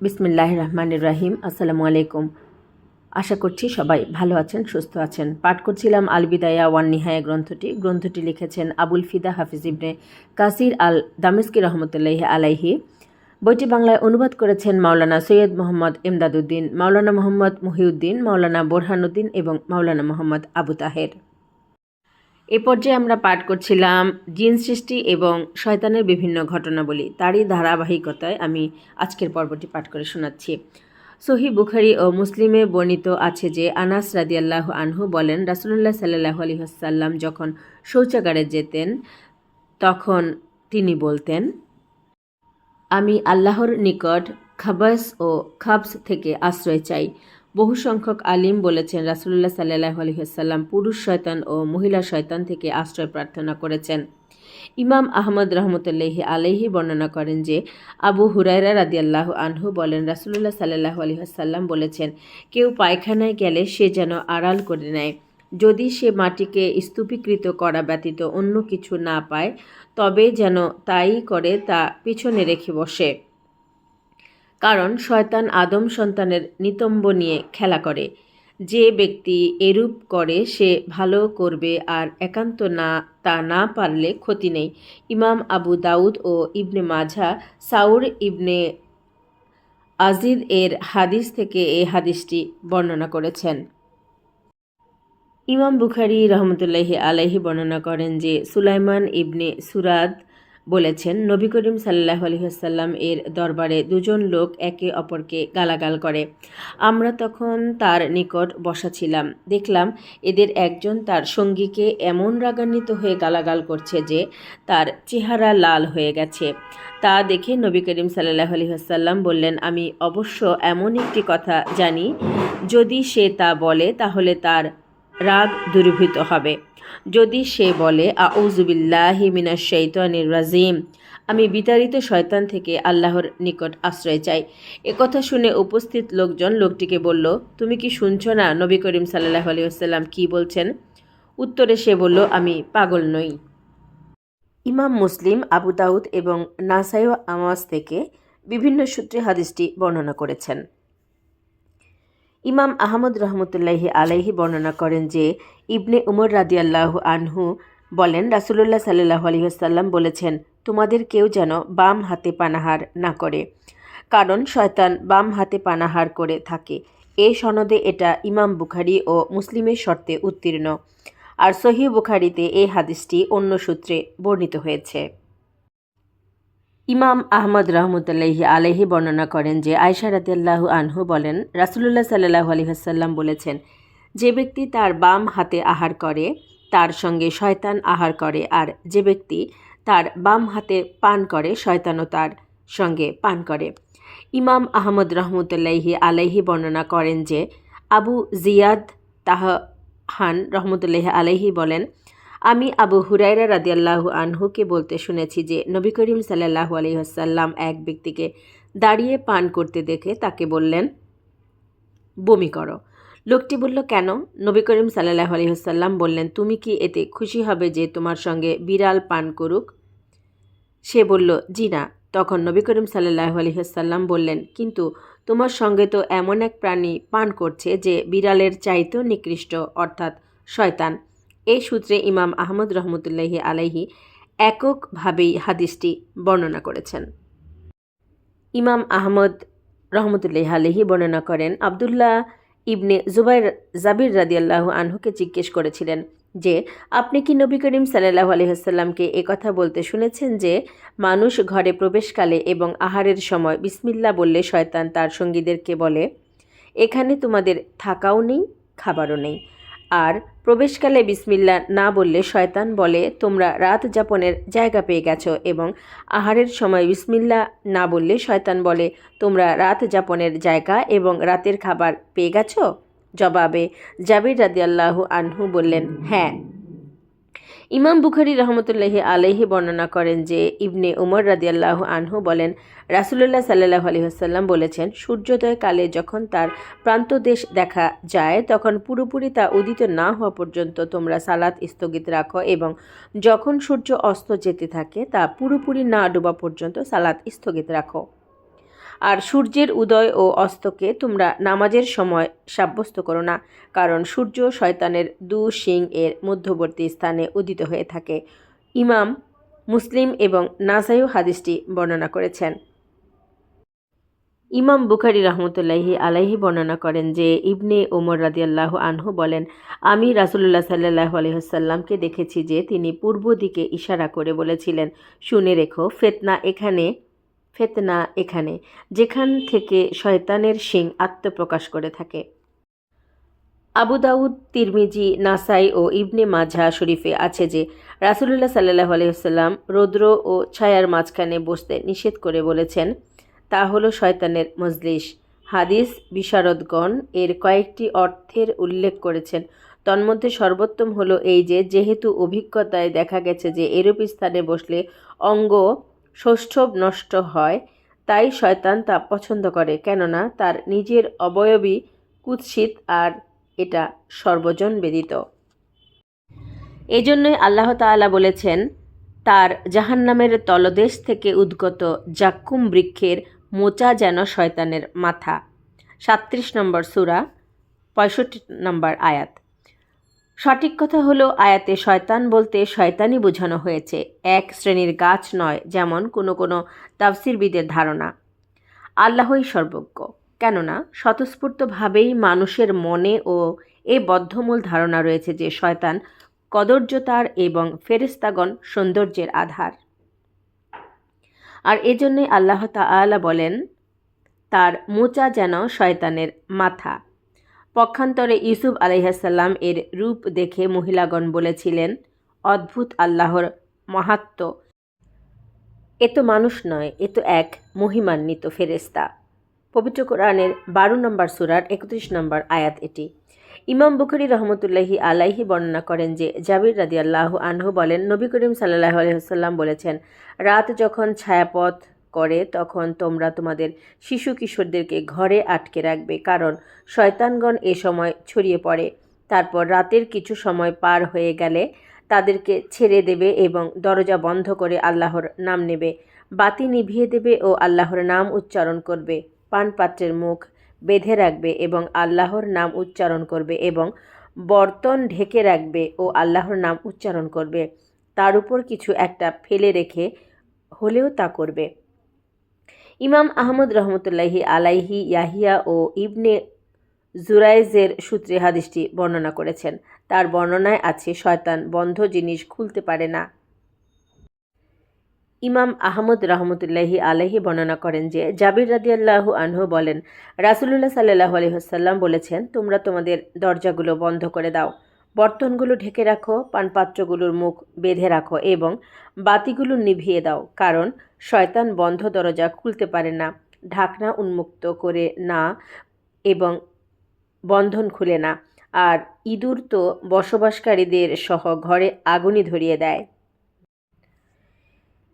বিসমিল্লাহ রহমান রাহিম, আসসালামু আলাইকুম। আশা করছি সবাই ভালো আছেন, সুস্থ আছেন। পাঠ করছিলাম আল বিদায়া ওয়ান নিহায়া গ্রন্থটি। গ্রন্থটি লিখেছেন আবুল ফিদা হাফিজ ইবনে কাসির আল দামেস্কি রহমতুল্লাহ আলাইহি। বইটি বাংলায় অনুবাদ করেছেন মাওলানা সৈয়দ মোহাম্মদ এমদাদুদ্দিন মাওলানা মোহাম্মদ মহিউদ্দিন, মাওলানা বোরহানুদ্দিন এবং মাওলানা মোহাম্মদ আবু তাহের। এ পর্যায়ে আমরা পাঠ করছিলাম জিন সৃষ্টি এবং শয়তানের বিভিন্ন ঘটনাবলী। তারই ধারাবাহিকতায় আমি আজকের পর্বটি পাঠ করে শোনাচ্ছি। সহি বুখারি ও মুসলিমে বর্ণিত আছে যে আনাস রাদিয়াল্লাহ আনহু বলেন, রাসুলুল্লাহ সাল্লাহ আলী আসাল্লাম যখন শৌচাগারে যেতেন, তখন তিনি বলতেন, আমি আল্লাহর নিকট খাবাস ও খাবস থেকে আশ্রয় চাই। বহু সংখ্যক আলিম বলেছেন রাসুল্লাহ সাল্লাহ আলহিহাসাল্লাম পুরুষ শয়তান ও মহিলা শয়তান থেকে আশ্রয় প্রার্থনা করেছেন। ইমাম আহমদ রহমতুল্লাহি আলাইহি বর্ণনা করেন যে, আবু হুরাইরা রাদিয়াল্লাহ আনহু বলেন রাসুল্লাহ সাল্লাহ আলহিহাসাল্লাম বলেছেন, কেউ পায়খানায় গেলে সে যেন আড়াল করে নেয়। যদি সে মাটিকে স্তূপীকৃত করা ব্যতীত অন্য কিছু না পায়, তবে যেন তাই করে তা পিছনে রেখে বসে। কারণ শয়তান আদম সন্তানের নিতম্ব নিয়ে খেলা করে। যে ব্যক্তি এরূপ করে, সে ভালো করবে আর একান্ত না, তা না পারলে ক্ষতি নেই। ইমাম আবু দাউদ ও ইবনে মাঝা সাউর ইবনে আজিদ এর হাদিস থেকে এই হাদিসটি বর্ণনা করেছেন। ইমাম বুখারি রহমতুল্লাহি আলাইহি বর্ণনা করেন যে সুলাইমান ইবনে সুরাদ বলেছেন, নবী করিম সাল্লাহ আলহিহাসাল্লাম এর দরবারে দুজন লোক একে অপরকে গালাগাল করে। আমরা তখন তার নিকট বসা ছিলাম। দেখলাম এদের একজন তার সঙ্গীকে এমন রাগান্বিত হয়ে গালাগাল করছে যে তার চেহারা লাল হয়ে গেছে। তা দেখে নবী করিম সাল্লাহ আলহিহাসাল্লাম বললেন, আমি অবশ্য এমন একটি কথা জানি, যদি সে তা বলে তাহলে তার রাগ দূরীভূত হবে। যদি সে বলে আউজুবিল্লাহি মিনাশ শৈতানির রাজিম আমি বিতাড়িত শয়তান থেকে আল্লাহর নিকট আশ্রয় চাই। একথা শুনে উপস্থিত লোকজন লোকটিকে বলল, তুমি কি শুনছ না নবী করিম সাল্লাহ আলিয়াল্লাম কি বলছেন? উত্তরে সে বলল, আমি পাগল নই। ইমাম মুসলিম, আবু দাউদ এবং নাসাইও আমাজ থেকে বিভিন্ন সূত্রে হাদিসটি বর্ণনা করেছেন। ইমাম আহমদ রহমতুল্লাহি আলাইহি বর্ণনা করেন যে, ইবনে উমর রাদিয়াল্লাহ আনহু বলেন, রাসুলুল্লাহ সাল্লাহ আলহিহাসাল্লাম বলেছেন, তোমাদের কেউ যেন বাম হাতে পানাহার না করে, কারণ শয়তান বাম হাতে পানাহার করে থাকে। এ সনদে এটা ইমাম বুখারি ও মুসলিমের শর্তে উত্তীর্ণ। আর সহি বুখারিতে এই হাদিসটি অন্য সূত্রে বর্ণিত হয়েছে। ইমাম আহমদ রহমতুল্লাহি আলহি বর্ণনা করেন যে আয়সা রাতিয়াল্লাহু আনহু বলেন, রাসুলুল্লাহ সাল্লাহ আলহিহাসাল্লাম বলেছেন, যে ব্যক্তি তার বাম হাতে আহার করে, তার সঙ্গে শয়তান আহার করে, আর যে ব্যক্তি তার বাম হাতে পান করে, শয়তানও তার সঙ্গে পান করে। ইমাম আহমদ রহমতুল্লাহি আলাইহি বর্ণনা করেন যে, আবু জিয়াদ তাহান রহমতুল্লাহ আলাইহি বলেন আমি আবু হুরাইরা রাদিয়াল্লাহু আনহুকে বলতে শুনেছি যে, নবী করিম সাল্লাহু আলহিহাসাল্লাম এক ব্যক্তিকে দাঁড়িয়ে পান করতে দেখে তাকে বললেন, বমি করো। লোকটি বলল, কেন? নবী করিম সাল্লাহ আলহিহাসাল্লাম বললেন, তুমি কি এতে খুশি হবে যে তোমার সঙ্গে বিড়াল পান করুক? সে বলল, জি না। তখন নবী করিম সাল্লাহ আলহিহাসাল্লাম বললেন, কিন্তু তোমার সঙ্গে তো এমন এক প্রাণী পান করছে যে বিড়ালের চাইতেও নিকৃষ্ট, অর্থাৎ শয়তান। এই সূত্রে ইমাম আহমদ রহমতুল্লাহি আলাইহি এককভাবেই হাদিসটি বর্ণনা করেছেন। ইমাম আহমদ রহমতুল্লাহ আলহি বর্ণনা করেন, আবদুল্লাহ ইবনে জুবাইর জাবির রাদিয়াল্লাহ আনহুকে জিজ্ঞেস করেছিলেন যে, আপনি কি নবী করিম সাল্লাহ আলহিহাসাল্লামকে একথা বলতে শুনেছেন যে, মানুষ ঘরে প্রবেশকালে এবং আহারের সময় বিসমিল্লা বললে শয়তান তার সঙ্গীদেরকে বলে, এখানে তোমাদের থাকাও নেই, খাবারও নেই আর প্রবেশকালে বিসমিল্লা না বললে শয়তান বলে, তোমরা রাত যাপনের জায়গা পেয়ে গেছো এবং আহারের সময় বিসমিল্লা না বললে শয়তান বলে, তোমরা রাত যাপনের জায়গা এবং রাতের খাবার পেয়ে গেছো? জবাবে জাবির রাদিয়াল্লাহ আনহু বললেন হ্যাঁ। ইমাম বুখারি রহমতুল্লাহি আলহি বর্ণনা করেন যে ইবনে উমর রাদিয়াল্লাহ আনহু বলেন, রাসুলুল্লাহ সাল্লাহ আলহিহাসাল্লাম বলেছেন সূর্যোদয় কালে যখন তার প্রান্তদেশ দেখা যায়, তখন পুরোপুরি তা উদিত না হওয়া পর্যন্ত তোমরা সালাত স্থগিত রাখো এবং যখন সূর্য অস্ত যেতে থাকে, তা পুরোপুরি না ডোবা পর্যন্ত সালাত স্থগিত রাখো। আর সূর্যের উদয় ও অস্তকে তোমরা নামাজের সময় সাব্যস্ত করো না, কারণ সূর্য শয়তানের দু শিং এর মধ্যবর্তী স্থানে উদিত হয়ে থাকে। ইমাম মুসলিম এবং নাসাইও হাদিসটি বর্ণনা করেছেন। ইমাম বুখারি রহমতুল্লাহি আলাইহি বর্ণনা করেন যে, ইবনে ওমর রাদিয়াল্লাহু আনহু বলেন, আমি রাসুলুল্লাহ সাল্লাহ আলহিহাসাল্লামকে দেখেছি যে, তিনি পূর্ব দিকে ইশারা করে বলেছিলেন, শুনে রেখো, ফেতনা এখানে ফেতনা এখানে, যেখান থেকে শয়তানের শিং আত্মপ্রকাশ করে থাকে। আবু দাউদ, তিরমিজি, নাসাই ও ইবনে মাঝা শরীফে আছে যে, রাসুলুল্লাহ সাল্লাহ আলহিহাল্লাম রৌদ্র ও ছায়ার মাঝখানে বসতে নিষেধ করে বলেছেন, তা হলো শয়তানের মজলিস। হাদিস বিশারদগণ এর কয়েকটি অর্থের উল্লেখ করেছেন। তন্মধ্যে সর্বোত্তম হলো এই যে, যেহেতু অভিজ্ঞতায় দেখা গেছে যে, এরূপ স্থানে বসলে অঙ্গ সৌষ্ঠব নষ্ট হয়, তাই শয়তান তা পছন্দ করে, কেননা তার নিজের অবয়বী কুৎসিত আর এটা সর্বজন বেদিত। এজন্যই আল্লাহ তাআলা বলেছেন, তার জাহান্নামের তলদেশ থেকে উদ্গত জাক্কুম বৃক্ষের মোচা যেন শয়তানের মাথা। সাত্রিশ নম্বর সুরা, পঁয়ষট্টি নম্বর আয়াত। সঠিক কথা হলো, আয়াতে শয়তান বলতে শয়তানই বোঝানো হয়েছে। এক শ্রেণির গাছ নয়, যেমন কোনো কোনো তাফসিরবিদের ধারণা। আল্লাহই সর্বজ্ঞ। কেননা, স্বতঃস্ফূর্তভাবেই মানুষের মনে ও এ বদ্ধমূল ধারণা রয়েছে যে শয়তান কদর্যতার এবং ফেরিস্তাগণ সৌন্দর্যের আধার। আর এজন্যই আল্লাহ তাআলা বলেন, তার মোচা যেন শয়তানের মাথা। পক্ষান্তরে ইউসুফ আলহাসাল্লাম এর রূপ দেখে মহিলাগণ বলেছিলেন, অদ্ভুত আল্লাহর মাহাত্ম। এ তো মানুষ নয়, এ তো এক মহিমান্বিত ফেরেস্তা পবিত্র কোরআনের বারো নম্বর সুরার একত্রিশ নম্বর আয়াত এটি। ইমাম বুখারি রহমতুল্লাহি আলাইহি বর্ণনা করেন যে, জাবির রাদি আল্লাহ আনহু বলেন, নবী করিম সাল্লাহ আলহিহাল্লাম বলেছেন, রাত যখন ছায়াপথ করে, তখন তোমরা তোমাদের শিশু কিশোরদেরকে ঘরে আটকে রাখবে, কারণ শয়তানগণ এ সময় ছড়িয়ে পড়ে। তারপর রাতের কিছু সময় পার হয়ে গেলে তাদেরকে ছেড়ে দেবে এবং দরজা বন্ধ করে আল্লাহর নাম নেবে, বাতি নিভিয়ে দেবে ও আল্লাহর নাম উচ্চারণ করবে, পানপাত্রের মুখ বেঁধে রাখবে এবং আল্লাহর নাম উচ্চারণ করবে এবং বর্তন ঢেকে রাখবে ও আল্লাহর নাম উচ্চারণ করবে। তার উপর কিছু একটা ফেলে রেখে হলেও তা করবে। ইমাম আহমদ রহমতুল্লাহি আলাইহি ইয়াহিয়া ও ইবনে জুরাইজের সূত্রে হাদিসটি বর্ণনা করেছেন। তার বর্ণনায় আছে, শয়তান বন্ধ জিনিস খুলতে পারে না। ইমাম আহমদ রহমতুল্লাহি আলহি বর্ণনা করেন যে, জাবির রাদিয়াল্লাহু আনহু বলেন, রাসুলুল্লাহ সাল্লাহ আলহিহাসাল্লাম বলেছেন, তোমরা তোমাদের দরজাগুলো বন্ধ করে দাও। বর্তনগুলো ঢেকে রাখো, পানপাত্রগুলোর মুখ বেঁধে রাখো এবং বাতিগুলো নিভিয়ে দাও, কারণ শয়তান বন্ধ দরজা খুলতে পারে না, ঢাকনা উন্মুক্ত করে না এবং বন্ধন খুলে না। আর ইঁদুর তো বসবাসকারীদের সহ ঘরে আগুনই ধরিয়ে দেয়।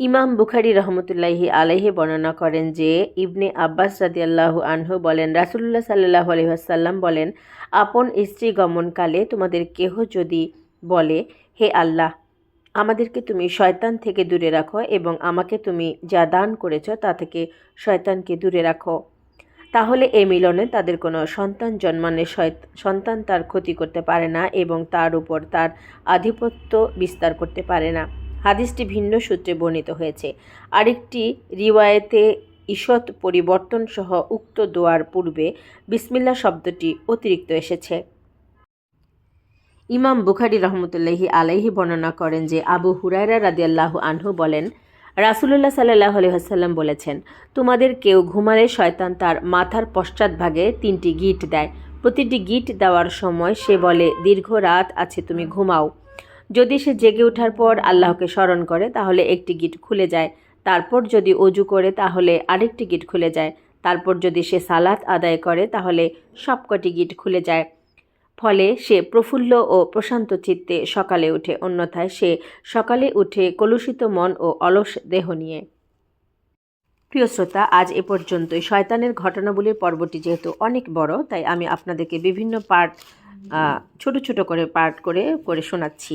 ইমাম বুখারি রহমতুল্লাহি আলহি বর্ণনা করেন যে, ইবনে আব্বাস রাদিয়াল্লাহ আনহু বলেন রাসুল্লাহ সাল্লাহ আলহিহাসাল্লাম বলেন, আপন স্ত্রী গমনকালে তোমাদের কেহ যদি বলে, হে আল্লাহ, আমাদেরকে তুমি শয়তান থেকে দূরে রাখো এবং আমাকে তুমি যা দান করেছ তা থেকে শয়তানকে দূরে রাখো। তাহলে এ মিলনে তাদের কোনো সন্তান জন্মানে সন্তান তার ক্ষতি করতে পারে না এবং তার উপর তার আধিপত্য বিস্তার করতে পারে না। হাদিসটি ভিন্ন সূত্রে বর্ণিত হয়েছে। আরেকটি রিওয়ায়েতে ঈষৎ পরিবর্তন সহ উক্ত দোয়ার পূর্বে বিসমিল্লা শব্দটি অতিরিক্ত এসেছে। ইমাম বুখারি রহমতুল্লাহি আলাইহি বর্ণনা করেন যে, আবু হুরায়রা রাদিয়াল্লাহু আনহু বলেন, রাসুলুল্লাহ সাল্লাহ আলহিহাসাল্লাম বলেছেন, তোমাদের কেউ ঘুমালে শয়তান তার মাথার পশ্চাৎভাগে তিনটি গিট দেয়। প্রতিটি গিট দেওয়ার সময় সে বলে, দীর্ঘ রাত আছে, তুমি ঘুমাও যদি সে জেগে ওঠার পর আল্লাহকে স্মরণ করে, তাহলে একটি গিট খুলে যায়। তারপর যদি অজু করে, তাহলে আরেকটি গিট খুলে যায়। তারপর যদি সে সালাত আদায় করে, তাহলে সবকটি গিট খুলে যায়। ফলে সে প্রফুল্ল ও প্রশান্ত চিত্তে সকালে উঠে, অন্যথায় সে সকালে উঠে কলুষিত মন ও অলস দেহ নিয়ে। প্রিয় শ্রোতা, আজ এ পর্যন্তই। শয়তানের ঘটনাবলীর পর্বটি যেহেতু অনেক বড়, তাই আমি আপনাদেরকে বিভিন্ন পার্ট ছোট ছোট করে পার্ট করে করে শোনাচ্ছি।